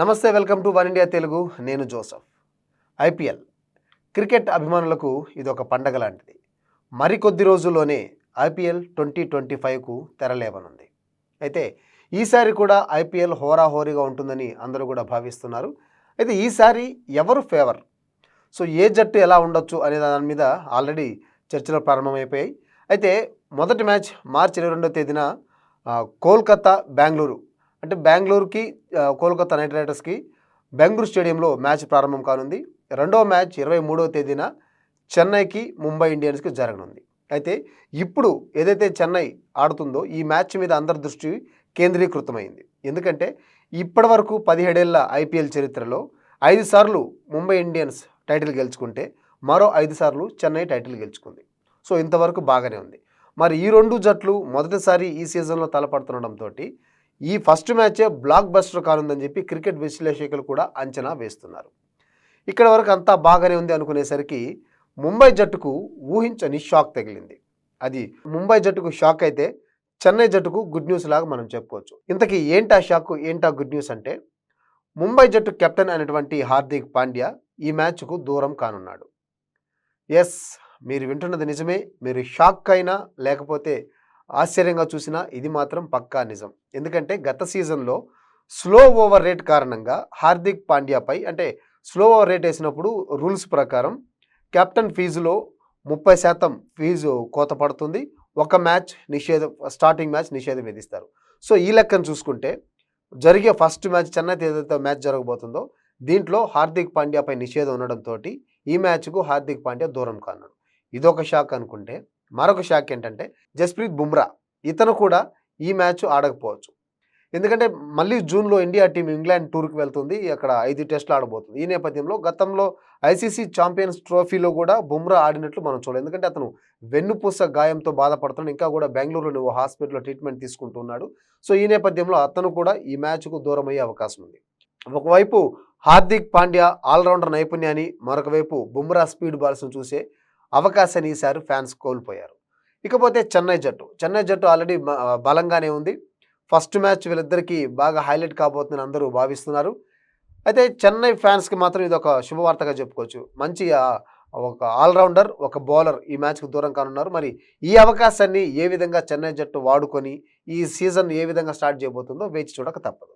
నమస్తే welcome to One India Telugu. నేను Joseph. IPL cricket అభిమానులకు ఇది ఒక పండగ లాంటిది. మరికొద్ది రోజుల్లోనే ఐపీఎల్ ట్వంటీ ట్వంటీ ఫైవ్కు తెరలేవనుంది అయితే ఈసారి కూడా ఐపీఎల్ హోరాహోరీగా ఉంటుందని అందరూ కూడా భావిస్తున్నారు. అయితే ఈసారి ఎవరు ఫేవర్? సో ఏ జట్టు ఎలా ఉండొచ్చు అనే దాని మీద ఆల్రెడీ చర్చలు ప్రారంభమైపోయాయి. అయితే మొదటి మ్యాచ్ మార్చి ఇరవై రెండో తేదీన కోల్కతా బెంగళూరు అంటే బెంగళూరుకి కోల్కతా నైట్ రైడర్స్కి బెంగళూరు స్టేడియంలో మ్యాచ్ ప్రారంభం కానుంది. రెండో మ్యాచ్ ఇరవై మూడవ తేదీన చెన్నైకి ముంబై ఇండియన్స్కి జరగనుంది. అయితే ఇప్పుడు ఏదైతే చెన్నై ఆడుతుందో ఈ మ్యాచ్ మీద అందరి దృష్టి కేంద్రీకృతమైంది. ఎందుకంటే ఇప్పటి వరకు పదిహేడేళ్ళ ఐపీఎల్ చరిత్రలో ఐదు సార్లు ముంబై ఇండియన్స్ టైటిల్ గెలుచుకుంటే మరో ఐదు సార్లు చెన్నై టైటిల్ గెలుచుకుంది. సో ఇంతవరకు బాగానే ఉంది. మరి ఈ రెండు జట్లు మొదటిసారి ఈ సీజన్లో తలపడుతుండటంతో ఈ ఫస్ట్ మ్యాచే బ్లాక్ బస్టర్ కానుందని చెప్పి క్రికెట్ విశ్లేషకులు కూడా అంచనా వేస్తున్నారు. ఇక్కడ వరకు అంతా బాగానే ఉంది అనుకునేసరికి ముంబై జట్టుకు ఊహించని షాక్ తగిలింది. అది ముంబై జట్టుకు షాక్ అయితే చెన్నై జట్టుకు గుడ్ న్యూస్ లాగా మనం చెప్పుకోవచ్చు ఇంతకీ ఏంటా షాక్ ఏంటా గుడ్ న్యూస్ అంటే ముంబై జట్టు కెప్టెన్ అయినటువంటి హార్దిక్ పాండ్యా ఈ మ్యాచ్కు దూరం కానున్నాడు. ఎస్ మీరు వింటున్నది నిజమే మీరు షాక్ అయినా లేకపోతే ఆశ్చర్యంగా చూసినా ఇది మాత్రం పక్కా నిజం. ఎందుకంటే గత సీజన్లో స్లో ఓవర్ రేట్ కారణంగా హార్దిక్ పాండ్యాపై అంటే స్లో ఓవర్ రేట్ వేసినప్పుడు రూల్స్ ప్రకారం కెప్టెన్ ఫీజులో ముప్పై శాతం ఫీజు కోత పడుతుంది. ఒక మ్యాచ్ నిషేధం స్టార్టింగ్ మ్యాచ్ నిషేధం విధిస్తారు. సో ఈ లెక్కను చూసుకుంటే జరిగే ఫస్ట్ మ్యాచ్ చెన్నై ఏదైతే మ్యాచ్ జరగబోతుందో దీంట్లో హార్దిక్ పాండ్యాపై నిషేధం ఉండడంతో ఈ మ్యాచ్కు హార్దిక్ పాండ్యా దూరం కాన్నాడు ఇదొక షాక్ అనుకుంటే మరొక షాక్ ఏంటంటే జస్ప్రీత్ బుమ్రా ఇతను కూడా ఈ మ్యాచ్ ఆడకపోవచ్చు. ఎందుకంటే మళ్ళీ జూన్లో ఇండియా టీం ఇంగ్లాండ్ టూర్కి వెళ్తుంది. అక్కడ ఐదు టెస్టులు ఆడబోతుంది. ఈ నేపథ్యంలో గతంలో ఐసీసీ ఛాంపియన్స్ ట్రోఫీలో కూడా బుమ్రా ఆడినట్లు మనం చూడాలి. ఎందుకంటే అతను వెన్నుపూస గాయంతో బాధపడుతున్నాడు. ఇంకా కూడా బెంగళూరులోని ఓ హాస్పిటల్లో ట్రీట్మెంట్ తీసుకుంటున్నాడు. సో ఈ నేపథ్యంలో అతను కూడా ఈ మ్యాచ్కు దూరం అయ్యే అవకాశం ఉంది. ఒకవైపు హార్దిక్ పాండ్యా ఆల్రౌండర్ నైపుణ్యాన్ని మరొక వైపు బుమ్రా స్పీడ్ బాల్స్ను చూసే అవకాశాన్ని ఈసారి ఫ్యాన్స్ కోల్పోయారు. ఇకపోతే చెన్నై జట్టు. చెన్నై జట్టు ఆల్రెడీ బలంగానే ఉంది. ఫస్ట్ మ్యాచ్ వీళ్ళిద్దరికీ బాగా హైలైట్ కాబోతుందని అందరూ భావిస్తున్నారు. అయితే చెన్నై ఫ్యాన్స్కి మాత్రం ఇది ఒక శుభవార్తగా చెప్పుకోవచ్చు. మంచి ఒక ఆల్రౌండర్ ఒక బౌలర్ ఈ మ్యాచ్కు దూరం కానున్నారు. మరి ఈ అవకాశాన్ని ఏ విధంగా చెన్నై జట్టు వాడుకొని ఈ సీజన్ ఏ విధంగా స్టార్ట్ చేయబోతుందో వేచి చూడక తప్పదు.